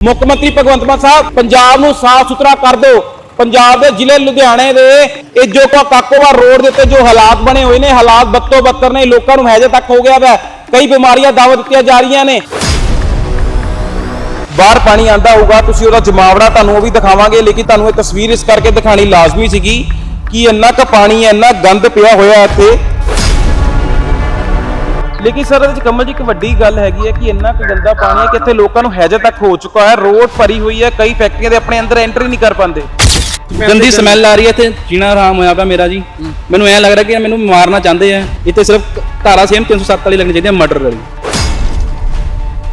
ਮੁੱਖ ਮੰਤਰੀ ਭਗਵੰਤ ਮਾਨ ਸਾਹਿਬ, ਪੰਜਾਬ ਨੂੰ ਸਾਫ਼ ਸੁਥਰਾ ਕਰ ਦਿਓ। ਪੰਜਾਬ ਦੇ ਜ਼ਿਲ੍ਹੇ ਲੁਧਿਆਣੇ ਦੇ ਇਹ ਜੋ ਕੋ ਕਾਕੋਵਾ ਰੋਡ ਦੇ ਉੱਤੇ ਜੋ ਹਾਲਾਤ ਬਣੇ ਹੋਏ ਨੇ, ਹਾਲਾਤ ਬੱਤੋ ਬੱਤਰ ਨੇ, ਲੋਕਾਂ ਨੂੰ ਹੈਜੇ ਤੱਕ ਹੋ ਗਿਆ ਵੈ। ਕਈ ਬਿਮਾਰੀਆਂ ਦਾਅਵਤ ਦਿੱਤੀਆਂ ਜਾ ਰਹੀਆਂ ਨੇ। ਬਾਹਰ ਪਾਣੀ ਆਂਦਾ ਹੋਊਗਾ, ਤੁਸੀਂ ਉਹਦਾ ਜਮਾਵੜਾ ਤੁਹਾਨੂੰ ਉਹ ਵੀ ਦਿਖਾਵਾਂਗੇ, ਲੇਕਿਨ ਤੁਹਾਨੂੰ ਇਹ ਤਸਵੀਰ ਇਸ ਕਰਕੇ ਦਿਖਾਣੀ ਲਾਜ਼ਮੀ ਸੀਗੀ ਕਿ ਇੰਨਾ ਕੁ ਪਾਣੀ ਹੈ ਇੰਨਾ ਗੰਦ ਪਿਆ ਹੋਇਆ ਇੱਥੇ। ਲੇਕਿਨ ਸਰ ਇਹਦੇ ਵਿੱਚ ਕਮਲ ਜੀ ਇੱਕ ਵੱਡੀ ਗੱਲ ਹੈਗੀ ਹੈ ਕਿ ਇੰਨਾ ਕੁ ਗੰਦਾ ਪਾਣੀ ਹੈ ਕਿ ਇੱਥੇ ਲੋਕਾਂ ਨੂੰ ਹੈਜਾ ਤੱਕ ਹੋ ਚੁੱਕਾ ਹੈ। ਰੋਡ ਭਰੀ ਹੋਈ ਹੈ ਕਈ ਫੈਕਟਰੀਆਂ ਦੇ ਆਪਣੇ ਅੰਦਰ ਐਂਟਰੀ ਨਹੀਂ ਕਰ ਪਾਉਂਦੇ। ਗੰਦੀ ਸਮੈਲ ਆ ਰਹੀ ਹੈ ਇੱਥੇ। ਜੀਣਾ ਆਰਾਮ ਹੋਇਆ ਪਿਆ ਮੇਰਾ ਜੀ। ਮੈਨੂੰ ਐ ਲੱਗ ਰਿਹਾ ਕਿ ਮੈਨੂੰ ਮਾਰਨਾ ਚਾਹੁੰਦੇ ਆ। ਇੱਥੇ ਸਿਰਫ ਧਾਰਾ ਸੇਮ 307 ਵਾਲੀ ਲੱਗਣੀ ਚਾਹੀਦੀ ਹੈ ਮਰਡਰ ਵਾਲੀ।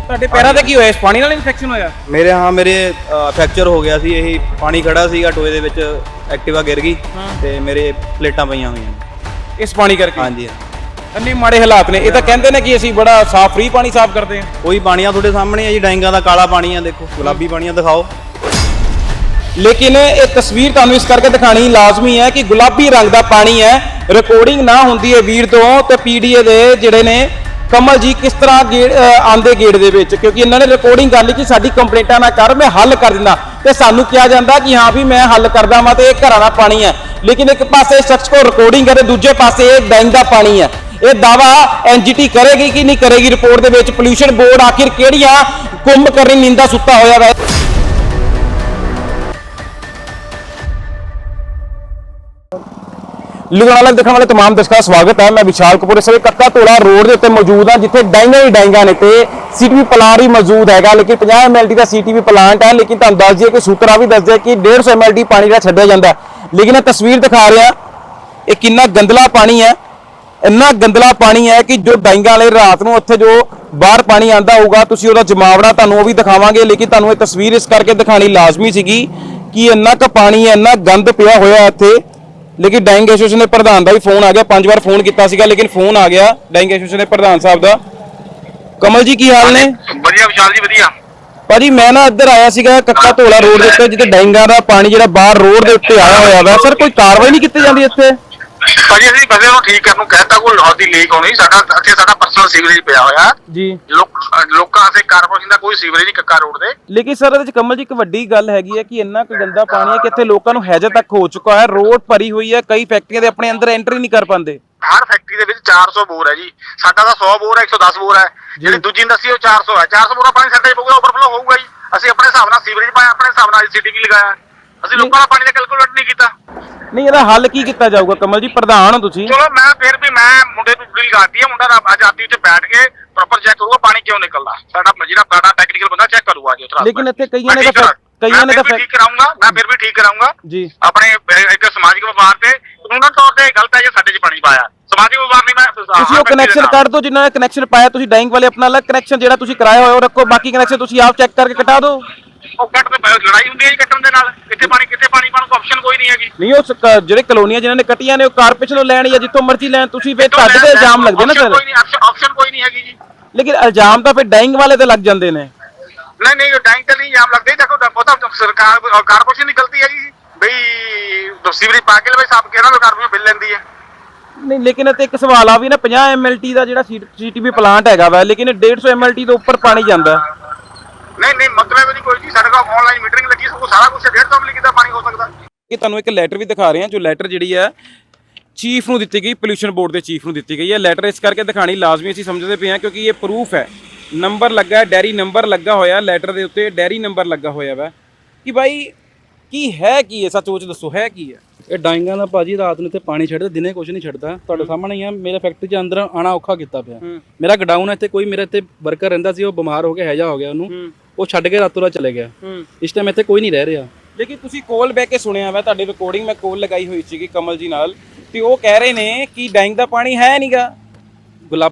ਤੁਹਾਡੇ ਪੈਰਾਂ ਤੇ ਕੀ ਹੋਇਆ? ਇਸ ਪਾਣੀ ਨਾਲ ਇਨਫੈਕਸ਼ਨ ਹੋਇਆ? ਮੇਰੇ ਹਾਂ ਮੇਰੇ ਫ੍ਰੈਕਚਰ ਹੋ ਗਿਆ ਸੀ। ਇਹ ਪਾਣੀ ਖੜਾ ਸੀਗਾ ਟੋਏ ਦੇ ਵਿੱਚ ਐਕਟਿਵਾ ਗਿਰ ਗਈ ਤੇ ਮੇਰੇ ਪਲੇਟਾਂ ਪਈਆਂ ਹੋਈਆਂ ਨੇ। ਇਸ ਪਾਣੀ ਕਰਕੇ? ਹਾਂਜੀ। ਇੰਨੇ ਮਾੜੇ ਹਾਲਾਤ ਨੇ। ਇਹ ਤਾਂ ਕਹਿੰਦੇ ਨੇ ਕਿ ਅਸੀਂ ਬੜਾ ਸਾਫ਼ ਫ੍ਰੀ ਪਾਣੀ ਸਾਫ਼ ਕਰਦੇ ਹਾਂ। ਕੋਈ ਪਾਣੀਆਂ ਤੁਹਾਡੇ ਸਾਹਮਣੇ ਹੈ ਜੀ ਡਾਈਂਗਾ ਦਾ ਕਾਲਾ ਪਾਣੀ ਆ ਦੇਖੋ ਗੁਲਾਬੀ ਪਾਣੀਆਂ ਦਿਖਾਓ। ਲੇਕਿਨ ਇਹ ਤਸਵੀਰ ਤੁਹਾਨੂੰ ਇਸ ਕਰਕੇ ਦਿਖਾਣੀ ਲਾਜ਼ਮੀ ਹੈ ਕਿ ਗੁਲਾਬੀ ਰੰਗ ਦਾ ਪਾਣੀ ਹੈ ਰਿਕਾਰਡਿੰਗ ਨਾ ਹੁੰਦੀ ਹੈ ਵੀਰ ਤੋਂ ਤੇ ਪੀਡੀਏ ਦੇ ਜਿਹੜੇ ਨੇ ਕਮਲ ਜੀ ਕਿਸ ਤਰ੍ਹਾਂ ਆਂਦੇ ਗੇੜ ਦੇ ਵਿੱਚ? ਕਿਉਂਕਿ ਇਹਨਾਂ ਨੇ ਰਿਕਾਰਡਿੰਗ ਕਰ ਲਈ ਕਿ ਸਾਡੀ ਕੰਪਲੇਂਟਾਂ ਨਾ ਕਰ ਮੈਂ ਹੱਲ ਕਰ ਦਿੰਦਾ। ਤੇ ਸਾਨੂੰ ਕਿਹਾ ਜਾਂਦਾ ਕਿ ਹਾਂ ਵੀ ਮੈਂ ਹੱਲ ਕਰਦਾ ਵਾਂ ਤੇ ਇਹ ਘਰਾਂ ਦਾ ਪਾਣੀ ਹੈ। ਲੇਕਿਨ ਇੱਕ ਪਾਸੇ ਸ਼ਖਸ ਕੋ ਰਿਕਾਰਡਿੰਗ ਹੈ ਤੇ ਦੂਜੇ ਪਾਸੇ ਇਹ ਡੈਂਗ ਦਾ ਪਾਣੀ ਹੈ। ਇਹ ਦਾਵਾ ਐਨਜੀਟੀ ਕਰੇਗੀ ਕਿ ਨਹੀਂ ਕਰੇਗੀ ਰਿਪੋਰਟ ਦੇ ਵਿੱਚ ਪੋਲੂਸ਼ਨ ਬੋਰਡ ਆਖਿਰ ਕਿਹੜੀਆਂ ਕੁੰਭ ਕਰਨੀ ਨਿੰਦਾ ਸੁੱਤਾ ਹੋਇਆ ਹੈ ਲੁਧਿਆਣਾ ਲਾਈਵ ਦੇਖਣ ਵਾਲੇ तमाम ਦਰਸ਼ਕਾਂ ਦਾ ਸਵਾਗਤ ਹੈ ਮੈਂ ਵਿਸ਼ਾਲ ਕਪੂਰ ਇਸ ਵੇਲੇ ਕੱਕਾ ਤੋੜਾ ਰੋਡ ਦੇ ਉੱਤੇ ਮੌਜੂਦ ਹਾਂ ਜਿੱਥੇ ਡਾਈਂਗਾ ਹੀ ਡਾਈਂਗਾ ਨੇ ਤੇ ਸੀਟੀਵੀ ਪਲਾਂਟ ਹੀ ਮੌਜੂਦ ਹੈਗਾ ਲੇਕਿਨ 50 ਐਮਐਲਡੀ ਦਾ ਸੀਟੀਵੀ ਪਲਾਂਟ ਹੈ ਲੇਕਿਨ ਤੁਹਾਨੂੰ ਦੱਸ ਦਈਏ ਕਿ ਸੂਤਰਾ ਵੀ ਦੱਸ ਦਿਆ ਕਿ 150 ਐਮਐਲਡੀ ਪਾਣੀ ਦਾ ਛੱਡਿਆ ਜਾਂਦਾ ਹੈ। ਲੇਕਿਨ ਇਹ ਤਸਵੀਰ ਦਿਖਾ ਰਿਹਾ ਇਹ ਕਿੰਨਾ ਗੰਦਲਾ ਪਾਣੀ ਹੈ ਇੰਨਾ ਗੰਦਲਾ ਪਾਣੀ ਹੈ ਕਿ ਜੋ ਡਾਈਂਗਾ ਵਾਲੇ ਰਾਤ ਨੂੰ ਉੱਥੇ ਜੋ ਬਾਹਰ ਪਾਣੀ ਆਂਦਾ ਹੋਊਗਾ ਤੁਸੀਂ ਉਹਦਾ ਜਮਾਵੜਾ ਤੁਹਾਨੂੰ ਉਹ ਵੀ ਦਿਖਾਵਾਂਗੇ ਲੇਕਿਨ ਤੁਹਾਨੂੰ ਇਹ ਤਸਵੀਰ ਇਸ ਕਰਕੇ ਦਿਖਾਣੀ ਲਾਜ਼ਮੀ ਸੀਗੀ ਕਿ ਇੰਨਾ ਕੁ ਪਾਣੀ ਹੈ ਇੰਨਾ ਗੰਦ ਪਿਆ ਹੋਇਆ ਇੱਥੇ। ਲੇਕਿਨ ਡਾਈਂਗ ਐਸੋਸੀਏਸ਼ਨ ਦੇ ਪ੍ਰਧਾਨ ਦਾ ਵੀ ਫੋਨ ਆ ਗਿਆ ਪੰਜ ਵਾਰ ਫੋਨ ਕੀਤਾ ਸੀਗਾ ਲੇਕਿਨ ਫੋਨ ਆ ਗਿਆ ਡਾਈਂਗ ਐਸੋਸੀਏਸ਼ਨ ਦੇ ਪ੍ਰਧਾਨ ਸਾਹਿਬ ਦਾ। ਕਮਲ ਜੀ ਕੀ ਹਾਲ ਨੇ? ਵਧੀਆ ਵਿਸ਼ਾਲ ਜੀ ਵਧੀਆ। ਭਾਜੀ ਮੈਂ ਨਾ ਇੱਧਰ ਆਇਆ ਸੀਗਾ ਕੱਕਾ ਧੋਲਾ ਰੋਡ ਦੇ ਉੱਤੇ ਜਿੱਥੇ ਡਾਈਂਗਾਂ ਦਾ ਪਾਣੀ ਜਿਹੜਾ ਬਾਹਰ ਰੋਡ ਦੇ ਉੱਤੇ ਆਇਆ ਹੋਇਆ ਵਾ। ਸਰ ਕੋਈ ਕਾਰਵਾਈ ਨਹੀਂ ਕੀਤੀ ਜਾਂਦੀ ਇੱਥੇ? ਭਾਜੀ ਅਸੀਂ ਬੰਦੇ ਨੂੰ ਠੀਕ ਕਰਨ ਨੂੰ ਕਹਿਤਾ ਕੋਈ ਲਾਹੌਰ ਦੀ ਲੀਕ ਹੋਣੀ ਸਾਡਾ ਇੱਥੇ ਸਾਡਾ ਪਰਸਨਲ ਸੀਵਰੇਜ ਪਿਆ ਹੋਇਆ। ਜੀ। ਲੋਕ ਲੋਕਾਂ ਵਾਸਤੇ ਕਾਰਪੋਰੇਸ਼ਨ ਦਾ ਕੋਈ ਸੀਵਰੇਜ ਨਹੀਂ ਕੱਕਾ ਰੋਡ ਦੇ। ਲੇਕਿਨ ਸਰ ਇਹਦੇ ਵਿੱਚ ਕਮਲ ਜੀ ਇੱਕ ਵੱਡੀ ਗੱਲ ਹੈਗੀ ਹੈ ਕਿ ਇੰਨਾ ਕੁ ਗੰਦਾ ਪਾਣੀ ਹੈ ਕਿ ਇੱਥੇ ਲੋਕਾਂ ਨੂੰ ਹੈਜਾ ਤੱਕ ਹੋ ਚੁੱਕਾ ਹੈ। ਰੋਡ ਭਰੀ ਹੋਈ ਹੈ ਕਈ ਫੈਕਟਰੀਆਂ ਦੇ ਆਪਣੇ ਅੰਦਰ ਐਂਟਰੀ ਨਹੀਂ ਕਰ ਪਾਉਂਦੇ। ਹਰ ਫੈਕਟਰੀ ਦੇ ਵਿੱਚ 400 ਬੋਰ ਹੈ ਜੀ। ਸਾਡਾ ਤਾਂ 100 ਬੋਰ ਹੈ 110 ਬੋਰ ਹੈ। ਜਿਹੜੀ ਦੂਜੀ ਇੰਡਸਟਰੀ ਉਹ 400 ਹੈ। 400 ਬੋਰਾ ਪਾਣੀ ਸਾਡੇ ਪਊਗਾ ਓਵਰਫਲੋ ਹੋਊਗਾ ਜੀ। ਅਸੀਂ ਆਪਣੇ ਹਿਸਾਬ ਨਾਲ ਸੀਵਰੇਜ ਪਾਇਆ ਆਪਣੇ ਹਿਸਾਬ ਨਾਲ ਸੀਟੀਪੀ ਲਗਾਇਆ। ਅਸੀਂ ਲੋਕਾਂ ਦਾ ਪਾਣੀ ਦਾ ਕੈਲਕੂਲੇਟ ਨਹੀਂ ਕੀਤਾ। ਨਹੀਂ ਇਹਦਾ ਹੱਲ ਕੀ ਕੀਤਾ ਜਾਊਗਾ? ਕਮਲ ਜੀ ਪ੍ਰਧਾਨ ਹੋ ਤੁਸੀਂ। ਚਲੋ ਮੈਂ ਫਿਰ ਵੀ ਮੈਂ ਮੁੰਡੇ ਨੂੰ ਡਿਲ ਕਰਤੀ ਹੈ ਮੁੰਡਾ ਅੱਜ ਆਤੀ ਉੱਤੇ ਬੈਠ ਕੇ ਪ੍ਰੋਪਰ ਚੈੱਕ ਕਰੂਗਾ ਪਾਣੀ ਕਿਉਂ ਨਿਕਲਦਾ। ਸਾਡਾ ਜਿਹੜਾ ਸਾਡਾ ਟੈਕਨੀਕਲ ਬੰਦਾ ਚੈੱਕ ਕਰੂਗਾ ਜੀ ਉਤਰਾ ਲੇਕਿਨ ਇੱਥੇ ਕਈਆਂ ਨੇ ਤਾਂ ਕਈਆਂ ਨੇ ਤਾਂ ਠੀਕ ਕਰਾਉਂਗਾ ਮੈਂ ਫਿਰ ਵੀ ਠੀਕ ਕਰਾਉਂਗਾ ਜੀ। ਆਪਣੇ ਇੱਕ ਸਮਾਜਿਕ ਵਿਵਹਾਰ ਤੇ ਕਾਨੂੰਨ ਤੌਰ ਤੇ ਗਲਤ ਹੈ ਜੇ ਸਾਡੇ 'ਚ ਪਾਣੀ ਪਾਇਆ। ਸਮਾਜਿਕ ਵਿਵਹਾਰ ਨਹੀਂ ਮੈਂ ਤੁਸੀਂ ਉਹ ਕਨੈਕਸ਼ਨ ਕੱਢ ਦਿਓ ਜਿਨ੍ਹਾਂ ਨੇ ਕਨੈਕਸ਼ਨ ਪਾਇਆ ਤੁਸੀਂ ਡਾਈਂਗ ਵਾਲੇ ਆਪਣਾ ਅਲੱਗ ਕਨੈਕਸ਼ਨ ਜਿਹੜਾ ਤੁਸੀਂ ਕਰਾਇਆ ਹੋਇਆ ਉਹ ਰੱਖੋ ਬਾਕੀ ਕਨੈਕਸ਼ਨ ਤੁਸੀਂ ਆਪ ਚੈੱਕ ਕਰਕੇ ਕਟਾ ਦਿਓ। ਉਹ ਕੱਟ ਤੇ ਪਏ, ਲੜਾਈ ਹੁੰਦੀ ਹੈ ਜੀ ਕੱਟਣ ਦੇ ਨਾਲ। ਕਿੱਥੇ ਪਾਣੀ ਕਿੱਥੇ ਪਾਣੀ ਪਾਣ ਕੋਈ ਆਪਸ਼ਨ ਕੋਈ ਨਹੀਂ ਹੈਗੀ। ਨਹੀਂ ਉਹ ਸ- ਜਿਹੜੇ ਕਲੋਨੀਆਂ ਜਿਨ੍ਹਾਂ ਨੇ ਕੱਟੀਆਂ ਨੇ ਉਹ ਕਾਰਪੋਰੇਸ਼ਨ ਤੋਂ ਲੈਣ ਜਾਂ ਜਿੱਥੋਂ ਮਰਜ਼ੀ ਲੈਣ ਤੁਸੀਂ ਫਿਰ ਤੁਹਾਡੇ ਤੇ ਇਲਜ਼ਾਮ ਲੱਗਦੇ ਨਾ Option ਸਰ? ਕੋਈ ਨਹੀਂ ਆਪਸ਼ਨ ਕੋਈ ਨਹੀਂ ਹੈਗੀ ਜੀ। ਲੇਕਿਨ ਇਲਜ਼ਾਮ ਤਾਂ ਫਿਰ ਡਾਈਂਗ ਵਾਲੇ ਤੇ ਲੱਗ ਜਾਂਦੇ ਨੇ। ਨਹੀਂ ਨਹੀਂ ਟੈਂਕ ਤੇ ਨਹੀਂ ਜਾਮ ਲੱਗਦੇ। ਦੇਖੋ ਉਹ ਤਾਂ ਸਰਕਾਰ ਕਾਰਪੋਰੇਸ਼ਨ ਦੀ ਗਲਤੀ ਹੈ ਜੀ। ਬਈ ਸੀਵਰੇਜ ਪਾ ਕੇ ਲਵੇ ਸਾਫ਼ ਕਿਹਨਾਂ ਨੂੰ ਕਾਰਪੋਰੇਸ਼ਨ ਬਿੱਲ ਲੈਂਦੀ ਹੈ। ਨਹੀਂ ਲੇਕਿਨ ਇੱਥੇ ਇੱਕ ਸਵਾਲ ਆ ਵੀ ਨਾ 50 ਐਮਐਲਟੀ ਦਾ ਜਿਹੜਾ ਸੀਟੀਵੀ ਪਲਾਂਟ ਹੈਗਾ ਵਾ ਲੇਕਿਨ 150 ਐਮਐਲਟੀ ਤੋਂ ਉੱਪਰ ਪਾਣੀ ਜਾਂਦਾ। ਨਹੀਂ ਨਹੀਂ ਮਤਲਬ ਨਹੀਂ ਕੋਈ ਜੀ ਸਾਡੇ ਕੋਲ ਆਨਲਾਈਨ ਮੀਟਰਿੰਗ ਲੱਗੀ ਸਭ ਸਾਰਾ ਕੁਝ 150 ਮਿਲੀ ਕਿਤਾ ਪਾਣੀ ਹੋ ਸਕਦਾ। ਇਹ ਤੁਹਾਨੂੰ ਇੱਕ ਲੈਟਰ ਵੀ ਦਿਖਾ ਰਹੇ ਹਾਂ ਜੋ ਲੈਟਰ ਜਿਹੜੀ ਹੈ ਚੀਫ ਨੂੰ ਦਿੱਤੀ ਗਈ ਪੋਲੂਸ਼ਨ ਬੋਰਡ ਦੇ ਚੀਫ ਨੂੰ ਦਿੱਤੀ ਗਈ ਹੈ। ਲੈਟਰ ਇਸ ਕਰਕੇ ਦਿਖਾਣੀ ਲਾਜ਼ਮੀ ਅਸੀਂ ਸਮਝਦੇ ਪਏ ਹਾਂ ਕਿਉਂਕਿ ਇਹ ਪ੍ਰੂਫ ਹੈ। ਨੰਬਰ ਲੱਗਾ ਹੈ ਡੈਰੀ ਨੰਬਰ ਲੱਗਾ ਹੋਇਆ ਲੈਟਰ ਦੇ ਉੱਤੇ ਡੈਰੀ ਨੰਬਰ ਲੱਗਾ ਹੋਇਆ ਵਾ। ਕਿ ਭਾਈ ਕੀ ਹੈ ਕੀ ਹੈ ਸੱਚ ਉਹ 'ਚ ਦੱਸੋ ਹੈ ਕੀ ਹੈ? ਇਹ ਡਾਈਂਗਾਂ ਦਾ ਭਾਜੀ ਰਾਤ ਨੂੰ ਇੱਥੇ ਪਾਣੀ ਛੱਡਦਾ ਦਿਨੇ ਕੁਝ ਨਹੀਂ ਛੱਡਦਾ। ਤੁਹਾਡੇ ਸਾਹਮਣੇ ਹੀ ਆ ਮੇਰੇ ਫੈਕਟਰੀ 'ਚ ਅੰਦਰ ਆਣਾ ਔਖਾ ਕੀਤਾ ਪਿਆ। ਮੇਰਾ ਗਡਾਊਨ ਹੈ ਇੱਥੇ ਕੋਈ ਮੇਰੇ ਇੱਥੇ ਵਰਕਰ ਰਹਿੰਦਾ ਸੀ ਉਹ ਬਿਮਾਰ ਹੋ ਕੇ ਹੈਜਾ ਹੋ ਗਿਆ ਉਹਨੂੰ। ਉਹ ਛੱਡ ਕੇ ਰਾਤੋਂ ਰਾਤ ਚਲੇ ਗਿਆ। ਇਸ ਟਾਈਮ ਇੱਥੇ ਕੋਈ ਨਹੀਂ ਰਹਿ ਰਿਹਾ। ਲੇਕਿਨ ਤੁਸੀਂ ਕੋਲ ਬਹਿ ਕੇ ਸੁਣਿਆ ਵਾ ਤੁਹਾਡੀ ਰਿਕਾਰਡਿੰਗ ਮੈਂ ਕੋਲ ਲਗਾਈ ਹੋਈ ਸੀਗੀ ਕਮਲ ਜੀ ਨਾਲ ਤੇ ਉਹ ਕਹਿ ਰਹੇ ਨੇ ਕਿ ਡਾਈਂਗ ਦਾ ਪਾਣੀ ਹੈ ਨਹੀਂਗਾ ਗੁਲਾਬ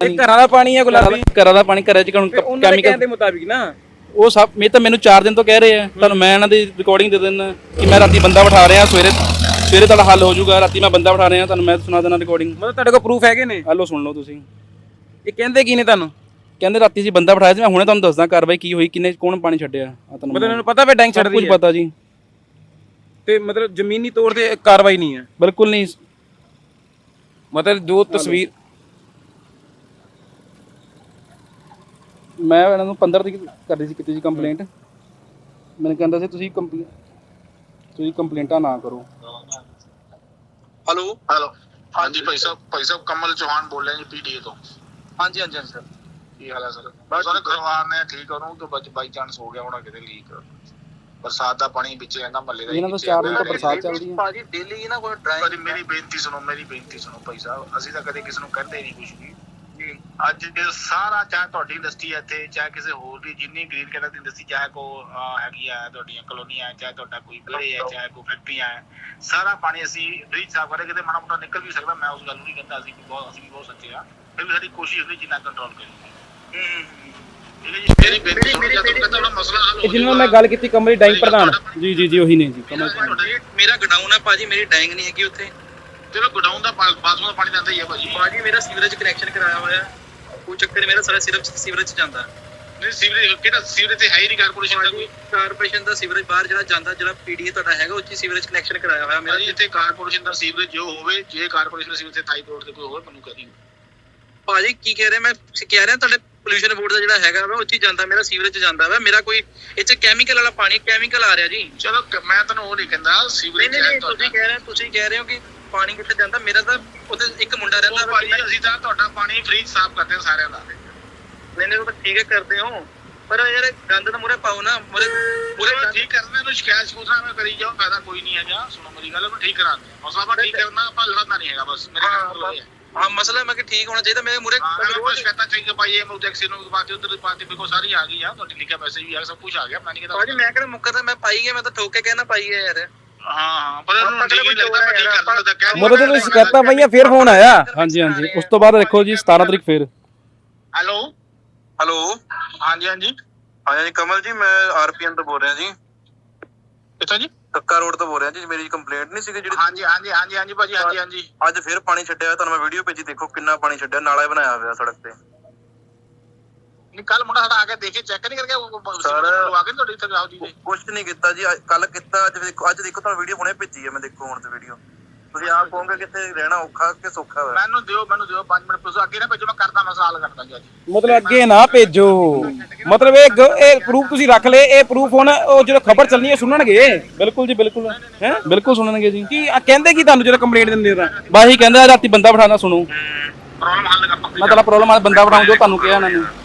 ਇਹ ਘਰਾਂ ਦਾ ਪਾਣੀ ਹੈ ਗੁਲਾਬੀ? ਘਰਾਂ ਦਾ ਪਾਣੀ ਘਰਾਂ 'ਚ ਕੈਮੀਕਲ ਦੇ ਮੁਤਾਬਿਕ ਨਾ। ਉਹ ਸਭ ਮੈਂ ਤਾਂ ਮੈਨੂੰ 4 ਦਿਨ ਤੋਂ ਕਹਿ ਰਹੇ ਆ। ਤੁਹਾਨੂੰ ਮੈਂ ਇਹਨਾਂ ਦੀ ਰਿਕਾਰਡਿੰਗ ਦੇ ਦਿੰਦਾ ਕਿ ਮੈਂ ਰਾਤੀ ਬੰਦਾ ਬਿਠਾ ਰਿਹਾ ਸਵੇਰੇ ਸਵੇਰੇ ਤੁਹਾਡਾ ਹੱਲ ਹੋ ਜਾਊਗਾ ਰਾਤੀ ਮੈਂ ਬੰਦਾ ਬਿਠਾ ਰਿਹਾ ਤੁਹਾਨੂੰ ਮੈਂ ਸੁਣਾ ਦੇਣਾ ਰਿਕਾਰਡਿੰਗ ਮਤਲਬ ਤੁਹਾਡੇ ਕੋਲ ਪ੍ਰੂਫ ਹੈਗੇ ਨੇ? ਹਲੋ ਸੁਣ ਲਓ ਤੁਸੀਂ। ਇਹ ਕਹਿੰਦੇ ਕੀ ਨੇ ਤੁਹਾਨੂੰ? ਕਹਿੰਦੇ ਰਾਤੀ ਜੀ ਬੰਦਾ ਬਿਠਾਇਆ ਸੀ ਮੈਂ ਹੁਣੇ ਤੁਹਾਨੂੰ ਦੱਸਦਾ ਕਾਰਵਾਈ ਕੀ ਹੋਈ ਕਿੰਨੇ ਕੌਣ ਪਾਣੀ ਛੱਡਿਆ ਆ ਤੁਹਾਨੂੰ ਮਤਲਬ ਇਹਨਾਂ ਨੂੰ ਪਤਾ ਵੀ ਡੈਂਗ ਛੱਡ ਕੁਝ ਰਹੀ ਹੈ। ਪਤਾ ਜੀ। ਤੇ ਮਤਲਬ ਜ਼ਮੀਨੀ ਤੌਰ ਤੇ ਕਾਰਵਾਈ ਨਹੀਂ ਹੈ? ਬਿਲਕੁਲ ਨਹੀਂ। ਮਤਲਬ ਜੋ ਤਸਵੀਰ ਮੈਂ ਇਹਨਾਂ ਨੂੰ 15 ਤਰੀਕ ਕਰਦੀ ਸੀ ਕੀਤੀ ਸੀ ਕੰਪਲੇਂਟ ਮੈਨੂੰ ਕਹਿੰਦਾ ਸੀ ਤੁਸੀਂ ਕੰਪਨੀ ਤੁਸੀਂ ਕੰਪਲੇਂਟਾਂ ਨਾ ਕਰੋ। ਹੈਲੋ? ਹੈਲੋ। ਹਾਂਜੀ ਭਾਈ ਸਾਹਿਬ ਭਾਈ ਸਾਹਿਬ ਕਮਲ ਚੌਹਾਨ ਬੋਲ ਰਹੇ ਜੀ ਪੀਡੀਏ ਤੋਂ। ਹਾਂਜੀ ਹਾਂਜੀ ਹਾਂਜੀ ਸਰ। ਕੀ ਹਾਲ ਹੈ ਸਰ? ਬਸ ਸਰ ਕਰਵਾਉਣ ਨੇ ਠੀਕ ਕਰੂੰ ਕਿ ਬਾਈ ਬਾਈ ਚਾਂਸ ਹੋ ਗਿਆ ਹੋਣਾ ਕਿਤੇ ਲੀਕ ਬਰਸਾਤ ਦਾ ਪਾਣੀ ਵਿੱਚ ਰਹਿੰਦਾ ਮੱਲੇ ਦਾ ਇਹਨਾਂ ਦਾ ਵਿੱਚ ਚਾਰ ਦਿਨ ਰਹਿੰਦਾ। ਤੋਂ ਬਰਸਾਤ ਚੱਲਦੀ ਹੈ। ਭਾਜੀ ਡੇਲੀ ਨਾ ਕੋਈ ਭਾਜੀ ਡਰਾਈਵ ਮੇਰੀ ਬੇਨਤੀ ਸੁਣੋ ਮੇਰੀ ਬੇਨਤੀ ਸੁਣੋ ਭਾਈ ਸਾਹਿਬ। ਅਸੀਂ ਤਾਂ ਕਦੇ ਕਿਸੇ ਨੂੰ ਕਹਿੰਦੇ ਨਹੀਂ ਕੁਝ ਵੀ। ਜੀ। ਅੱਜ ਇਹ ਸਾਰਾ ਚਾਹੇ ਤੁਹਾਡੀ ਇੰਡਸਟਰੀ ਹੈ ਇੱਥੇ ਚਾਹੇ ਕਿਸੇ ਹੋਰ ਦੀ ਜਿੰਨੀ ਗ੍ਰੀਨ ਕਲਰ ਦੀ ਇੰਡਸਟਰੀ ਚਾਹੇ ਕੋ ਹੈਗੀ ਆ ਤੁਹਾਡੀਆਂ ਕਲੋਨੀਆਂ ਚਾਹੇ ਤੁਹਾਡਾ ਕੋਈ ਵਿਲੇ ਹੈ ਚਾਹੇ ਕੋਈ ਫੈਕਟਰੀਆਂ ਹੈ। ਸਾਰਾ ਪਾਣੀ ਅਸੀਂ ਡ੍ਰਿੰਕ ਸਾਫ਼ ਕਰੇ ਕਿਤੇ ਮਾੜਾ ਮੋਟਾ ਨਿਕਲ ਵੀ ਸਕਦਾ ਮੈਂ ਉਸ ਗੱਲ ਨੂੰ ਨਹੀਂ ਕਹਿੰਦਾ ਅਸੀਂ ਵੀ ਬਹੁਤ ਅਸੀਂ ਵੀ ਬਹੁਤ ਸੱਚੇ ਆ। ਫਿਰ ਵੀ ਸਾਡੀ ਕੋਸ਼ਿਸ਼ ਹੁੰਦੀ ਜਿੰਨਾ ਕੰਟਰੋਲ ਕਰੀਏ। ਜੀ ਮੇਰੀ ਬੇਨਤੀ ਸੁਣੋ ਜਦ ਤੱਕ ਤੁਹਾਡਾ ਮਸਲਾ ਹੱਲ ਇਹ ਹੋ ਜਿਨ੍ਹਾਂ ਨਾਲ ਮੈਂ ਗੱਲ ਕੀਤੀ ਕਮਰੀ ਡਾਈਂਗ ਪ੍ਰਧਾਨ। ਜੀ ਜੀ ਜੀ ਉਹੀ ਨੇ ਜੀ ਕਮਲ ਜਾਊਗਾ ਮੇਰਾ ਗਡਾਊਨ ਹੈ ਭਾਜੀ ਮੇਰੀ ਡਾਈਂਗ ਨਹੀਂ ਹੈਗੀ ਉੱਥੇ। ਚਲੋ ਗਡਾਊਨ ਦਾ ਬਾਥਰੂਮ ਦਾ ਪਾਣੀ ਜਾਂਦਾ ਹੀ ਹੈ ਭਾਜੀ। ਭਾਜੀ ਮੇਰਾ ਸੀਵਰੇਜ ਕਨੈਕਸ਼ਨ ਕਰਾਇਆ ਹੋਇਆ। ਕੋਈ ਚੱਕਰ ਨਹੀਂ ਮੇਰਾ ਸਾਰਾ ਸਿਰਫ ਸੀਵਰੇਜ ਚ ਜਾਂਦਾ। ਨਹੀਂ ਸੀਵਰੇਜ ਕਿਹੜਾ ਸੀਵਰੇਜ ਤੇ ਹੈ ਹੀ ਨਹੀਂ ਕਾਰਪੋਰੇਸ਼ਨ ਦਾ ਕੋਈ। ਕਾਰਪੋਰੇਸ਼ਨ ਦਾ ਸੀਵਰੇਜ ਬਾਹਰ ਜਿਹੜਾ ਜਾਂਦਾ ਜਿਹੜਾ ਪੀਡੀਏ ਤੁਹਾਡਾ ਹੈਗਾ ਉਹ ਚ ਸੀਵਰੇਜ ਕਨੈਕਸ਼ਨ ਕਰਾਇਆ ਹੋਇਆ ਮੇਰਾ। ਭਾਜੀ ਇੱਥੇ ਕਾਰਪੋਰੇਸ਼ਨ ਦਾ ਸੀਵਰੇਜ ਜੋ ਹੋਵੇ ਜੇ ਕਾਰਪੋਰੇਸ਼ਨ ਦਾ ਸੀਵਰੇਜ ਤੇ ਥਾਈ ਰੋਡ ਤੇ ਕੋਈ ਹੋਵੇ ਮੈਨੂੰ ਕਹਦੀ ਭਾਜੀ ਕੀ ਕਹਿ ਰਹੇ ਮੈਂ? ਕਹਿ ਰਿਹਾ ਤੁਹਾਡੇ ਪੋਲੂਸ਼ਨ ਬੋਰਡ ਦਾ ਜਿਹੜਾ ਹੈਗਾ ਵਾ ਹੀ ਜਾਂਦਾ ਮੇਰਾ ਸੀਵਰੇਜ ਚ ਜਾਂਦਾ ਵਾ। ਮੇਰਾ ਕੋਈ ਚ ਕੈਮੀਕਲ ਵਾਲਾ ਪਾਣੀ ਕੈਮੀਕਲ ਆ ਰਿਹਾ ਜੀ। ਚਲੋ ਕ- ਮੈਂ ਤੁਹਾਨੂੰ ਉਹ ਨਹੀਂ ਕਹਿੰਦਾ ਨਹੀਂ ਸੀਵਰੇਜ ਨਹੀਂ ਹੈ ਨਹੀਂ ਤੁਸੀਂ ਕਹਿ ਰਹੇ ਹੋ ਤੁਸੀਂ ਕਹਿ ਰਹੇ ਹੋ ਕਿ ਪਾਣੀ ਕਿੱਥੇ ਜਾਂਦਾ? ਮੇਰਾ ਤਾਂ ਉੱਥੇ ਇੱਕ ਮੁੰਡਾ ਰਹਿੰਦਾ ਉਹ ਵਾ ਭਾਜੀ ਅਸੀਂ ਤਾਂ ਤੁਹਾਡਾ ਪਾਣੀ ਫ੍ਰੀ ਸਾਫ਼ ਕਰਦੇ ਹਾਂ ਸਾਰਿਆਂ ਦਾ। ਨਹੀਂ ਨਹੀਂ ਉਹ ਤਾਂ ਠੀਕ ਹੈ ਕਰਦੇ ਹੋ। ਪਰ ਯਾਰ ਗੰਦ ਤਾਂ ਮੁਰੇ ਪਾਓ ਨਾ ਮੁਰੇ ਪੂਰੇ ਠੀਕ ਕਰਨਾ ਇਹਨੂੰ ਸ਼ਿਕਾਇਤ ਸੂਚਨਾ ਮੈਂ ਕਰੀ ਜਾਓ ਫਾਇਦਾ ਕੋਈ ਨਹੀਂ ਹੈਗਾ। ਸੁਣੋ ਮੇਰੀ ਗੱਲ ਇਹਨੂੰ ਠੀਕ ਕਰਾਂਗੇ। ਮਸਲਾ ਆਪਾਂ ਠੀਕ ਕਰਨਾ ਆਪਾਂ ਲੜਨਾ ਨਹੀਂ ਹੈਗਾ ਬਸ। ਮੇਰੇ ਨਾਲ ਹੈ। ਹਾਂ ਮਸਲਾ ਮੈਂ ਕਿ ਠੀਕ ਹੋਣਾ ਚਾਹੀਦਾ ਮੇਰੇ ਮੁਰੇ ਹਾਂ ਮੈਂ ਆਪਾਂ ਸ਼ਿਕਾਇਤਾਂ ਚਾਹੀਏ ਭਾਈ ਇਹ ਮੁੱਦੇ ਐਕਸੀ ਨੂੰ ਬਾਤੀ ਉਧਰ ਪਾਤੀ ਬਿਕੋ ਸਾਰੀ ਆ ਗਈ ਆ ਤੁਹਾਡੀ ਲਿਖਿਆ ਮੈਸੇਜ ਵੀ ਆ ਸਭ ਕੁਝ ਆ ਗਿਆ ਮੈਂ ਨਹੀਂ ਭਾਜੀ ਕਹਿੰਦਾ ਮੈਂ ਕਿਹੜਾ ਮੁੱਕਰ ਮੈਂ ਪਾਈ ਗਿਆ ਮੈਂ ਤਾਂ ਠੋਕ ਕੇ ਕਹਿਣਾ ਪਾਈ ਹੈ ਯਾਰ। ਹਾਂ ਹਾਂ ਪਰ ਮੈਂ ਠੀਕ ਕਰ ਦਿੰਦਾ ਤਾਂ ਕਹਿ ਮਤਲਬ ਤੁਸੀਂ ਸ਼ਿਕਾਇਤਾਂ ਪਈਆਂ ਫਿਰ ਫੋਨ ਆਇਆ? ਹਾਂਜੀ ਹਾਂਜੀ। ਉਸ ਤੋਂ ਬਾਅਦ ਦੇਖੋ ਜੀ 17 ਤਰੀਕ ਫਿਰ। ਹੈਲੋ? ਹੈਲੋ? ਹਾਂਜੀ। ਹਾਂਜੀ ਹਾਂਜੀ ਕਮਲ ਜੀ ਮੈਂ ਆਰਪੀਐਨ ਤੋਂ ਬੋਲ ਰਿਹਾ ਜੀ। ਕਿੱਥੋਂ ਜੀ? ਕੱਕਾ ਰੋਡ ਤੋਂ ਬੋਲ ਰਿਹਾ ਜੀ ਮੇਰੀ ਕੰਪਲੇਂਟ ਨਹੀਂ ਸੀਗੀ ਜਿਹੜੀ ਹਾਂਜੀ ਹਾਂਜੀ ਹਾਂਜੀ ਹਾਂਜੀ ਭਾਜੀ ਹਾਂਜੀ ਹਾਂਜੀ। ਅੱਜ ਫਿਰ ਪਾਣੀ ਛੱਡਿਆ ਹੋਇਆ, ਤੁਹਾਨੂੰ ਮੈਂ ਵੀਡੀਓ ਭੇਜੀ ਦੇਖੋ ਕਿੰਨਾ ਪਾਣੀ ਛੱਡਿਆ ਨਾਲਾ ਬਣਾਇਆ ਹੋਇਆ ਸੜਕ ਤੇ। ਨਹੀਂ ਕੱਲ ਮੁੰਡਾ ਸਾਡਾ ਆ ਕੇ ਦੇਖੇ ਚੈੱਕ ਨਹੀਂ ਕਰਕੇ ਉਹ Sir, ਆ ਕੇ ਤੁਹਾਡੇ ਇੱਥੇ ਜੀ। ਜੀ ਕੁਝ ਨਹੀਂ ਕੀਤਾ ਜੀ ਕੱਲ ਕੀਤਾ ਅੱਜ ਦੇਖੋ ਅੱਜ ਦੇਖੋ ਤੁਹਾਨੂੰ ਵੀਡੀਓ ਹੁਣੇ ਭੇਜੀ ਹੈ ਮੈਂ ਦੇਖੋ ਹੁਣ ਤੇ ਵੀਡੀਓ ਤੁਸੀਂ ਆਪ ਕਹੋਗੇ ਕਿੱਥੇ ਰਹਿਣਾ ਔਖਾ ਕਿ ਸੌਖਾ ਹੋਇਆ ਮੈਨੂੰ ਦਿਓ ਮੈਨੂੰ ਦਿਓ 5 ਮਿੰਟ ਪੁੱਛੋ ਅੱਗੇ ਨਾ ਭੇਜੋ ਮੈਂ ਕਰਦਾ ਮੈਂ ਸਾਲ ਕਰਦਾ ਜੀ ਅੱਜ। ਮਤਲਬ ਅੱਗੇ ਨਾ ਭੇਜੋ। ਮਤਲਬ ਇਹ ਗ- ਇਹ ਪ੍ਰੂਫ ਤੁਸੀਂ ਰੱਖ ਲਏ ਇਹ ਪ੍ਰੂਫ ਹੁਣ ਉਹ ਜਦੋਂ ਖਬਰ ਚੱਲਣੀ ਹੈ ਸੁਣਨਗੇ। ਬਿਲਕੁਲ ਜੀ ਬਿਲਕੁਲ। ਹੈ? ਬਿਲਕੁਲ ਸੁਣਨਗੇ ਜੀ। ਕੀ ਆ ਕਹਿੰਦੇ ਕੀ ਤੁਹਾਨੂੰ ਜਦੋਂ ਕੰਪਲੇਂਟ ਦਿੰਦੇ ਤਾਂ? ਹੀ ਕਹਿੰਦਾ ਰਾਤੀ ਬੰਦਾ ਬਿਠਾਣਾ ਸੁਣੋ। ਪ੍ਰੋਬਲਮ ਹੱਲ ਕਰਤਾ ਮੈਂ ਤੁਹਾਡਾ ਪ੍ਰੋਬਲਮ ਆ ਬੰਦਾ ਬਿਠਾਉਂ ਜੋ ਤੁਹਾਨੂੰ ਕਿਹਾ ਇਹਨਾਂ ਨੇ।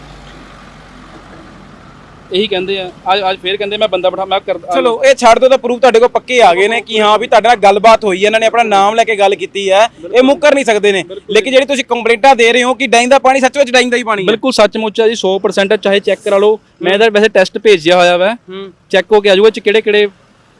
ਇਹੀ ਕਹਿੰਦੇ ਆ। ਅੱਜ ਅੱਜ ਫੇਰ ਕਹਿੰਦੇ ਮੈਂ ਬੰਦਾ ਬਿਠਾ ਮੈਂ ਕਰ ਚਲੋ ਇਹ ਛੱਡ ਦਿਓ ਤਾਂ ਪ੍ਰੂਫ ਤੁਹਾਡੇ ਕੋਲ ਪੱਕੇ ਆ ਗਏ ਨੇ ਕਿ ਹਾਂ ਵੀ ਤੁਹਾਡੇ ਨਾਲ ਗੱਲਬਾਤ ਹੋਈ ਹੈ ਇਹਨਾਂ ਨੇ ਆਪਣਾ ਨਾਮ ਲੈ ਕੇ ਗੱਲ ਕੀਤੀ ਹੈ ਇਹ ਮੁੱਕਰ ਨਹੀਂ ਸਕਦੇ ਨੇ। ਲੇਕਿਨ ਜਿਹੜੀ ਤੁਸੀਂ ਕੰਪਲੇਂਟਾਂ ਦੇ ਰਹੇ ਹੋ ਕਿ ਡਾਈਂ ਦਾ ਪਾਣੀ ਸੱਚ ਵਿੱਚ ਦਾ ਹੀ ਪਾਣੀ ਹੈ ਬਿਲਕੁਲ ਸੱਚਮੁੱਚ ਆ ਜੀ 100% ਚਾਹੇ ਚੈੱਕ ਕਰਾ ਲਓ। ਮੈਂ ਤਾਂ ਵੈਸੇ ਟੈਸਟ ਭੇਜਿਆ ਹੋਇਆ ਵਾ। ਹੂੰ। ਚੈੱਕ ਹੋ ਕੇ ਆ ਜਾਊਗਾ ਚ ਕਿਹੜੇ ਕਿਹੜੇ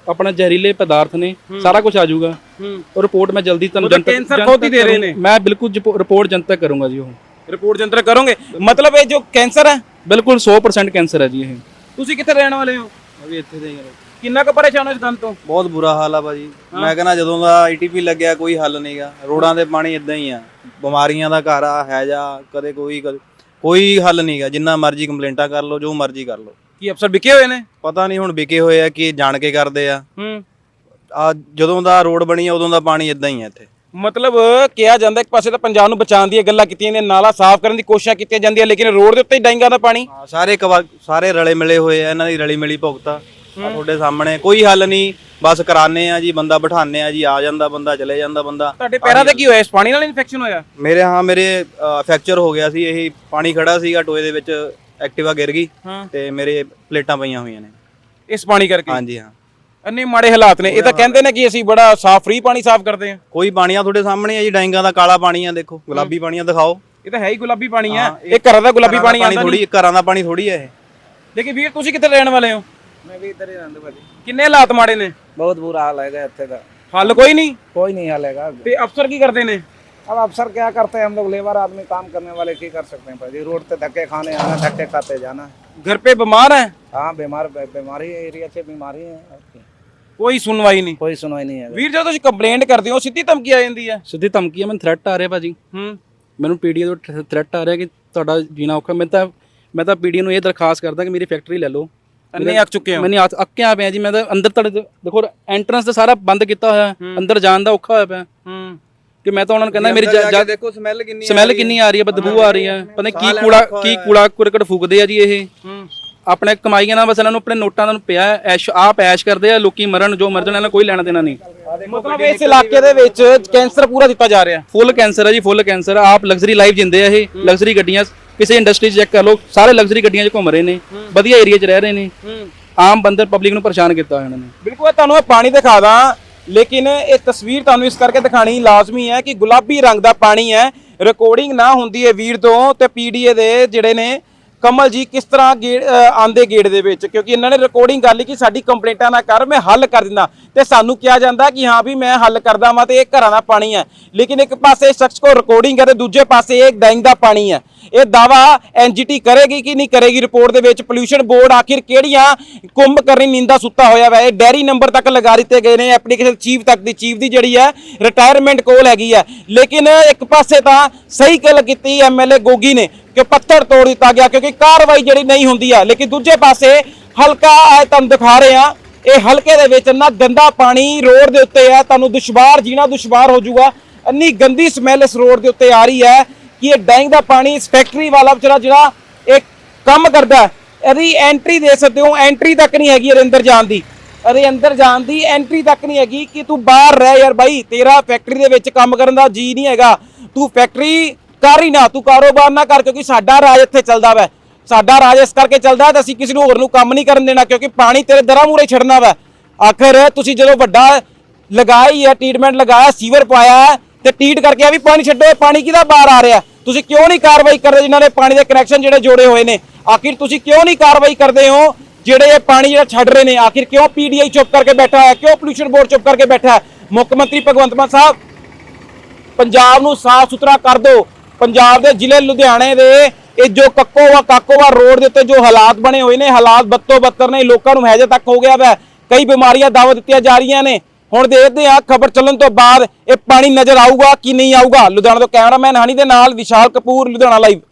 ਆਪਣਾ ਜ਼ਹਿਰੀਲੇ ਪਦਾਰਥ ਨੇ ਸਾਰਾ ਕੁਝ ਆ ਜਾਊਗਾ। ਹੂੰ। ਉਹ ਰਿਪੋਰਟ ਮੈਂ ਜਲਦੀ ਤੁਹਾਨੂੰ ਮਤਲਬ ਕੈਂਸਰ ਖੁਦ ਹੀ ਦੇ ਰਹੇ ਨੇ। ਮੈਂ ਬਿਲਕੁਲ ਰਿਪੋਰਟ ਜਨਤਕ ਕਰੂੰਗਾ ਜੀ ਉਹ। ਰਿਪੋਰਟ ਜੰਤਰ ਕਰੋਗੇ। ਮਤਲਬ ਇਹ ਜੋ ਕੈਂਸਰ ਹੈ ਬਿਲਕੁਲ 100% ਕੈਂਸਰ ਹੈ ਜੀ ਇਹ। ਤੁਸੀਂ ਕਿੱਥੇ ਰਹਿਣ ਵਾਲੇ ਹੋ? ਅਭੀ ਇੱਥੇ ਦੇ ਕਿੰਨਾ ਕੁ ਪਰੇਸ਼ਾਨ ਹੋ ਇਸ ਗੱਲ ਤੋਂ? ਬਹੁਤ ਬੁਰਾ ਹਾਲ ਆ ਭਾਜੀ। ਮੈਂ ਕਹਿੰਦਾ ਜਦੋਂ ਦਾ ਆਈਟੀਪੀ ਲੱਗਿਆ ਕੋਈ ਹੱਲ ਨਹੀਂਗਾ ਰੋਡਾਂ ਦੇ ਪਾਣੀ ਇਦਾਂ ਹੀ ਆ। ਬਿਮਾਰੀਆਂ ਦਾ ਘਰ ਆ ਹੈ ਜਾਂ ਕਦੇ ਕੋਈ ਕਦੇ- ਕੋਈ ਹੱਲ ਨਹੀਂਗਾ ਜਿੰਨਾ ਮਰਜ਼ੀ ਕੰਪਲੇਂਟਾਂ ਕਰ ਲਓ ਜੋ ਮਰਜ਼ੀ ਕਰ ਲਓ। ਕੀ ਅਫਸਰ ਵਿਕੇ ਹੋਏ ਨੇ? ਪਤਾ ਨਹੀਂ ਹੁਣ ਵਿਕੇ ਹੋਏ ਆ ਕਿ ਜਾਣ ਕੇ ਕਰਦੇ ਆ। ਹੂੰ। ਆ ਜਦੋਂ ਦਾ ਰੋਡ ਬਣੀ ਆ ਉਦੋਂ ਦਾ ਪਾਣੀ ਇਦਾਂ ਹੀ ਆ ਇੱਥੇ। ਮਤਲਬ ਕਿਹਾ ਜਾਂਦਾ ਇੱਕ ਪਾਸੇ ਤਾਂ ਪੰਜਾਬ ਨੂੰ ਬਚਾਉਣ ਦੀਆਂ ਗੱਲਾਂ ਕੀਤੀਆਂ ਨੇ ਨਾਲਾ ਸਾਫ਼ ਕਰਨ ਦੀ ਕੋਸ਼ਿਸ਼ਾਂ ਕੀਤੀਆਂ ਜਾਂਦੀਆਂ ਲੇਕਿਨ ਰੋਡ ਦੇ ਉੱਤੇ ਹੀ ਡਾਈਂਗਾ ਦਾ ਪਾਣੀ। ਹਾਂ, ਸਾਰੇ ਕਵਾ- ਸਾਰੇ ਰਲੇ ਮਿਲੇ ਹੋਏ ਆ ਇਹਨਾਂ ਦੀ ਰਲੀ ਮਿਲੀ ਭੁਗਤਾ ਆ ਤੁਹਾਡੇ ਸਾਹਮਣੇ। ਕੋਈ ਹੱਲ ਨਹੀਂ ਬਸ ਕਰਾਨੇ ਆ ਜੀ ਬੰਦਾ ਬਿਠਾਣੇ ਆ ਜੀ ਆ ਜਾਂਦਾ ਬੰਦਾ ਚਲੇ ਜਾਂਦਾ ਬੰਦਾ। ਤੁਹਾਡੇ ਪੈਰਾਂ ਤੇ ਕੀ ਹੋਇਆ? ਇਸ ਪਾਣੀ ਨਾਲ ਇਨਫੈਕਸ਼ਨ ਹੋਇਆ? ਮੇਰੇ ਹਾਂ ਮੇਰੇ ਫ੍ਰੈਕਚਰ ਹੋ ਗਿਆ ਸੀ ਇਹੀ ਪਾਣੀ ਖੜਾ ਸੀਗਾ ਟੋਏ ਦੇ ਵਿੱਚ ਐਕਟਿਵਾ ਗਿਰ ਗਈ ਹਾਂ। ਤੇ ਮੇਰੇ ਪਲੇਟਾਂ ਪਈਆਂ ਹੋਈਆਂ ਨੇ। ਇਸ ਪਾਣੀ ਕਰਕੇ? ਹਾਂਜੀ ਹਾਂ। ਇੰਨੇ ਮਾੜੇ ਹਾਲਾਤ ਨੇ ਇਹ ਤਾਂ ਕਹਿੰਦੇ ਨੇ ਕਿ ਅਸੀਂ ਬੜਾ ਸਾਫ਼ ਫ੍ਰੀ ਪਾਣੀ ਸਾਫ਼ ਕਰਦੇ ਹਾਂ ਕੋਈ ਪਾਣੀ ਆ ਤੁਹਾਡੇ ਸਾਹਮਣੇ ਆ ਜੀ ਡਾਂਗਾ ਦਾ ਕਾਲਾ ਪਾਣੀ ਆ ਦੇਖੋ ਗੁਲਾਬੀ ਪਾਣੀ ਆ ਦਿਖਾਓ ਇਹ ਤਾਂ ਹੈ ਹੀ ਗੁਲਾਬੀ ਪਾਣੀ ਹੈ ਹਾਂ, ਇਹ ਘਰਾਂ ਦਾ ਗੁਲਾਬੀ ਘਰਾਂ ਦਾ ਪਾਣੀ ਆਉਂਦਾ ਥੋੜੀ ਘਰਾਂ ਦਾ ਪਾਣੀ ਥੋੜੀ ਆ ਇਹ ਲੇਕਿਨ ਵੀਰ ਤੁਸੀਂ ਕਿੱਥੇ ਰਹਿਣ ਵਾਲੇ ਹੋ मैं भी इधर ही रहने वाली ਕਿੰਨੇ ਹਾਲਾਤ ਮਾੜੇ ਨੇ बहुत बुरा हाल है इतने का ਹੱਲ ਕੋਈ ਨਹੀਂ कोई नहीं हालेगा ਤੇ ਅਫਸਰ ਕੀ ਕਰਦੇ ਨੇ अब अफसर क्या करते हैं हम लोग लेबर आदमी काम करने वाले की कर सकते हैं भाई रोड पे धक्के खाने आना धक्के खाते जाना घर पे बीमार है हाँ बीमार बीमारी एरिया से बीमारी है आपकी ਕੋਈ ਸੁਣਵਾਈ ਨਹੀਂ कोई सुनवाई नहीं है ਵੀਰ ਜਦੋਂ ਤੁਸੀਂ ਕੰਪਲੇਂਟ ਕਰਦੇ ਹੋ ਸਿੱਧੀ ਧਮਕੀ ਆ ਜਾਂਦੀ ਹੈ ਸਿੱਧੀ ਧਮਕੀ ਆ ਮੈਨੂੰ ਥ੍ਰੈਟ ਆ ਰਿਹਾ ਭਾਜੀ ਹੂੰ ਮੈਨੂੰ ਪੀਡੀਏ ਤੋਂ ਥ੍ਰੈਟ ਆ ਰਿਹਾ ਕਿ ਤੁਹਾਡਾ ਜੀਣਾ ਔਖਾ ਮੈਂ ਤਾਂ ਮੈਂ ਤਾਂ ਪੀਡੀਏ ਨੂੰ ਇਹ ਦਰਖਾਸਤ ਕਰਦਾ ਕਿ ਮੇਰੀ ਫੈਕਟਰੀ ਲੈ ਲਓ ਅੰਨੇ ਅੱਕ ਚੁੱਕੇ ਹੋ ਮੈਨੇ ਆ ਅੱਕਿਆ ਪਿਆ ਜੀ ਮੈਂ ਤਾਂ ਅੰਦਰ ਤੁਹਾਡੇ ਦੇਖੋ ਐਂਟਰੈਂਸ ਤਾਂ ਸਾਰਾ ਬੰਦ ਕੀਤਾ ਹੋਇਆ ਹੈ। ਅੰਦਰ ਜਾਣ ਦਾ ਔਖਾ ਹੋਇਆ ਪਿਆ ਹੂੰ ਕਿ ਮੈਂ ਤਾਂ ਉਹਨਾਂ ਨੂੰ ਕਹਿੰਦਾ ਮੇਰੀ ਜਾ ਦੇਖੋ ਸਮੈਲ ਕਿੰਨੀ ਸਮੈਲ ਕਿੰਨੀ ਆ ਰਹੀ ਹੈ ਬਦਬੂ ਆ ਰਹੀ ਹੈ। ਪਤਾ ਨਹੀਂ ਕੀ ਕੂੜਾ ਕੀ। ਕੂੜਾ ਕੁਰਕਟ ਫੂਕਦੇ ਆ ਜੀ ਇਹ। ਆਪਣੇ ਕਮਾਈਆਂ ਨਾਲ ਬਸ ਇਹਨਾਂ ਨੂੰ ਆਪਣੇ ਨੋਟਾਂ ਦਾ ਨੂੰ ਪਿਆ ਐਸ਼ ਆਪ ਐਸ਼ ਕਰਦੇ ਆ ਲੋਕੀ ਮਰਨ ਜੋ ਮਰ ਜਾਣ ਇਹਨਾਂ ਨੂੰ ਕੋਈ ਲੈਣਾ ਦੇਣਾ ਨਹੀਂ। ਮਤਲਬ ਇਸ ਇਲਾਕੇ ਦੇ ਵਿੱਚ ਕੈਂਸਰ ਪੂਰਾ ਦਿੱਤਾ ਜਾ ਰਿਹਾ। ਫੁੱਲ ਕੈਂਸਰ ਹੈ ਜੀ ਫੁੱਲ ਕੈਂਸਰ ਆਪ ਲਗਜ਼ਰੀ ਲਾਈਫ ਜਿੰਦੇ ਆ ਇਹ ਲਗਜ਼ਰੀ ਗੱਡੀਆਂ ਕਿਸੇ ਇੰਡਸਟਰੀ 'ਚ ਚੈੱਕ ਕਰ ਲਓ ਸਾਰੇ ਲਗਜ਼ਰੀ ਗੱਡੀਆਂ 'ਚ ਘੁੰਮ ਰਹੇ ਨੇ। ਵਧੀਆ ਏਰੀਆ 'ਚ ਰਹਿ ਰਹੇ ਨੇ। ਆਮ ਬੰਦੇ ਪਬਲਿਕ ਨੂੰ ਪਰੇਸ਼ਾਨ ਕੀਤਾ ਹੋਇਆ ਇਹਨਾਂ ਨੇ। ਬਿਲਕੁਲ ਇਹ ਤੁਹਾਨੂੰ ਮੈਂ ਪਾਣੀ ਦਿਖਾ ਦਾਂ। ਲੇਕਿਨ ਇਹ ਤਸਵੀਰ ਤੁਹਾਨੂੰ ਇਸ ਕਰਕੇ ਦਿਖਾਣੀ ਲਾਜ਼ਮੀ ਹੈ ਕਿ ਗੁਲਾਬੀ ਰੰਗ ਦਾ ਪਾਣੀ ਹੈ ਰਿਕਾਰਡਿੰਗ ਨਾ ਹੁੰਦੀ ਹੈ ਵੀਰ ਤੋਂ ਤੇ ਪੀਡੀਏ ਦੇ ਜਿਹੜੇ ਨੇ ਕਮਲ ਜੀ ਕਿਸ ਤਰ੍ਹਾਂ ਗੇੜ ਅ, ਆਂਦੇ ਗੇੜ ਦੇ ਵਿੱਚ? ਕਿਉਂਕਿ ਇਹਨਾਂ ਨੇ ਰਿਕਾਰਡਿੰਗ ਕਰ ਲਈ ਕਿ ਸਾਡੀ ਕੰਪਲੇਂਟਾਂ ਨਾ ਕਰ ਮੈਂ ਹੱਲ ਕਰ ਦਿੰਦਾ। ਤੇ ਸਾਨੂੰ ਕਿਹਾ ਜਾਂਦਾ ਕਿ ਹਾਂ ਵੀ ਮੈਂ ਹੱਲ ਕਰਦਾ ਵਾਂ ਤੇ ਇਹ ਘਰਾਂ ਦਾ ਪਾਣੀ ਹੈ। ਲੇਕਿਨ ਇੱਕ ਪਾਸੇ ਸ਼ਖਸ ਕੋ ਰਿਕਾਰਡਿੰਗ ਹੈ ਤੇ ਦੂਜੇ ਪਾਸੇ ਇਹ ਡੈਂਗ ਦਾ ਪਾਣੀ ਹੈ। ਇਹ ਦਾਵਾ ਐਨਜੀਟੀ ਕਰੇਗੀ ਕਿ ਨਹੀਂ ਕਰੇਗੀ ਰਿਪੋਰਟ ਦੇ ਵਿੱਚ? ਪੋਲੂਸ਼ਨ ਬੋਰਡ ਆਖਿਰ ਕਿਹੜੀਆਂ ਕੁੰਭ ਕਰਨੀ ਨਿੰਦਾ ਸੁੱਤਾ ਹੋਇਆ ਵਾ? ਇਹ ਡੈਰੀ ਨੰਬਰ ਤੱਕ ਲਗਾ ਦਿੱਤੇ ਗਏ ਨੇ। ਐਪਲੀਕੇਸ਼ਨ ਚੀਫ ਤੱਕ ਦੀ ਚੀਫ ਦੀ ਜਿਹੜੀ ਹੈ ਰਿਟਾਇਰਮੈਂਟ ਕੋਲ ਹੈਗੀ ਹੈ। ਲੇਕਿਨ ਇੱਕ ਪਾਸੇ ਤਾਂ ਸਹੀ ਗੱਲ ਕੀਤੀ ਐਮਐਲਏ ਗੋਗੀ ਨੇ। ਕਿ ਪੱਥਰ ਤੋੜ ਦਿੱਤਾ ਗਿਆ ਕਿਉਂਕਿ ਕਾਰਵਾਈ ਜਿਹੜੀ ਨਹੀਂ ਹੁੰਦੀ ਹੈ ਲੇਕਿਨ ਦੂਜੇ ਪਾਸੇ ਹਲਕਾ ਆ ਤੁਹਾਨੂੰ ਦਿਖਾ ਰਹੇ ਆ, ਇਹ ਹਲਕੇ ਦੇ ਵਿੱਚ ਇੰਨਾ ਗੰਦਾ ਪਾਣੀ ਰੋਡ ਦੇ ਉੱਤੇ ਹੈ ਤੁਹਾਨੂੰ ਦੁਸ਼ਵਾਰ, ਜੀਣਾ ਦੁਸ਼ਵਾਰ ਹੋ ਜਾਊਗਾ। ਇੰਨੀ ਗੰਦੀ ਸਮੈਲ ਇਸ ਰੋਡ ਦੇ ਉੱਤੇ ਆ ਰਹੀ ਹੈ ਕਿ ਇਹ ਡੈਂਗ ਦਾ ਪਾਣੀ ਇਸ ਫੈਕਟਰੀ ਵਾਲਾ ਵਿਚਾਰਾ ਜਿਹੜਾ ਇਹ ਕੰਮ ਕਰਦਾ ਇਹਦੀ ਐਂਟਰੀ ਦੇ ਸਕਦੇ ਹੋ, ਐਂਟਰੀ ਤੱਕ ਨਹੀਂ ਹੈਗੀ ਇਹਦੇ ਅੰਦਰ ਜਾਣ ਦੀ। ਅਰੇ ਅੰਦਰ ਜਾਣ ਦੀ ਐਂਟਰੀ ਤੱਕ ਨਹੀਂ ਹੈਗੀ ਕਿ ਤੂੰ ਬਾਹਰ ਰਹਿ ਯਾਰ ਬਾਈ, ਤੇਰਾ ਫੈਕਟਰੀ ਦੇ ਵਿੱਚ ਕੰਮ ਕਰਨ ਦਾ ਜੀ ਨਹੀਂ ਹੈਗਾ। ਤੂੰ ਫੈਕਟਰੀ ਕਰ ਹੀ ਨਾ, ਤੂੰ ਕਾਰੋਬਾਰ ਨਾ ਕਰ ਕਿਉਂਕਿ ਸਾਡਾ ਰਾਜ ਇੱਥੇ ਚੱਲਦਾ ਵੈ। ਸਾਡਾ ਰਾਜ ਇਸ ਕਰਕੇ ਚੱਲਦਾ ਤੇ ਅਸੀਂ ਕਿਸੇ ਨੂੰ ਹੋਰ ਨੂੰ ਕੰਮ ਨਹੀਂ ਕਰਨ ਦੇਣਾ ਕਿਉਂਕਿ ਪਾਣੀ ਤੇਰੇ ਦਰਾਂ ਮੂਰੇ ਛੱਡਣਾ ਵੈ। ਆਖਰ ਤੁਸੀਂ ਜਦੋਂ ਵੱਡਾ ਲਗਾਈ ਹੈ ਟ੍ਰੀਟਮੈਂਟ ਲਗਾਇਆ, ਸੀਵਰ ਪਾਇਆ ਤੇ ਟੀਟ ਕਰਕੇ ਆ ਵੀ ਪਾਣੀ ਛੱਡੋ ਪਾਣੀ ਕਿਹਦਾ ਬਾਹਰ ਆ ਰਿਹਾ? ਤੁਸੀਂ ਕਿਉਂ ਨਹੀਂ ਕਾਰਵਾਈ ਕਰਦੇ ਜਿਨ੍ਹਾਂ ਨੇ ਪਾਣੀ ਦੇ ਕਨੈਕਸ਼ਨ ਜਿਹੜੇ ਜੋੜੇ ਹੋਏ ਨੇ? ਆਖਿਰ ਤੁਸੀਂ ਕਿਉਂ ਨਹੀਂ ਕਾਰਵਾਈ ਕਰਦੇ ਹੋ ਜਿਹੜੇ ਇਹ ਪਾਣੀ ਜਿਹੜਾ ਛੱਡ ਰਹੇ ਨੇ? ਆਖਿਰ ਕਿਉਂ ਪੀਡੀਆਈ ਚੁੱਪ ਕਰਕੇ ਬੈਠਾ ਹੈ ਕਿਉਂ ਪੋਲੂਸ਼ਨ ਬੋਰਡ ਚੁੱਪ ਕਰਕੇ ਬੈਠਾ ਹੈ? ਮੁੱਖ ਮੰਤਰੀ ਭਗਵੰਤ ਮਾਨ ਸਾਹਿਬ, ਪੰਜਾਬ ਨੂੰ ਸਾਫ਼ ਸੁਥਰਾ ਕਰ ਦਿਓ। ਪੰਜਾਬ ਦੇ ਜ਼ਿਲ੍ਹੇ ਲੁਧਿਆਣੇ ਦੇ ਇਹ ਜੋ ਕੱਕੋਵਾ, ਕਾਕੋਵਾ ਰੋਡ ਦੇ ਉੱਤੇ ਜੋ ਹਾਲਾਤ ਬਣੇ ਹੋਏ ਨੇ, ਹਾਲਾਤ ਬੱਤੋ ਬੱਤਰ ਨੇ, ਲੋਕਾਂ ਨੂੰ ਹੈਜੇ ਤੱਕ ਹੋ ਗਿਆ ਵੈ ਕਈ ਬਿਮਾਰੀਆਂ ਦਾਅਵਾ ਦਿੱਤੀਆਂ ਜਾ ਰਹੀਆਂ ਨੇ। ਹੁਣ ਦੇਖਦੇ ਹਾਂ, ਖਬਰ ਚੱਲਣ ਤੋਂ ਬਾਅਦ ਇਹ ਪਾਣੀ ਨਜ਼ਰ ਆਊਗਾ ਕਿ ਨਹੀਂ ਆਊਗਾ। ਲੁਧਿਆਣਾ ਤੋਂ ਕੈਮਰਾਮੈਨ ਹਨੀ ਦੇ ਨਾਲ, ਵਿਸ਼ਾਲ ਕਪੂਰ, ਲੁਧਿਆਣਾ ਲਾਈਵ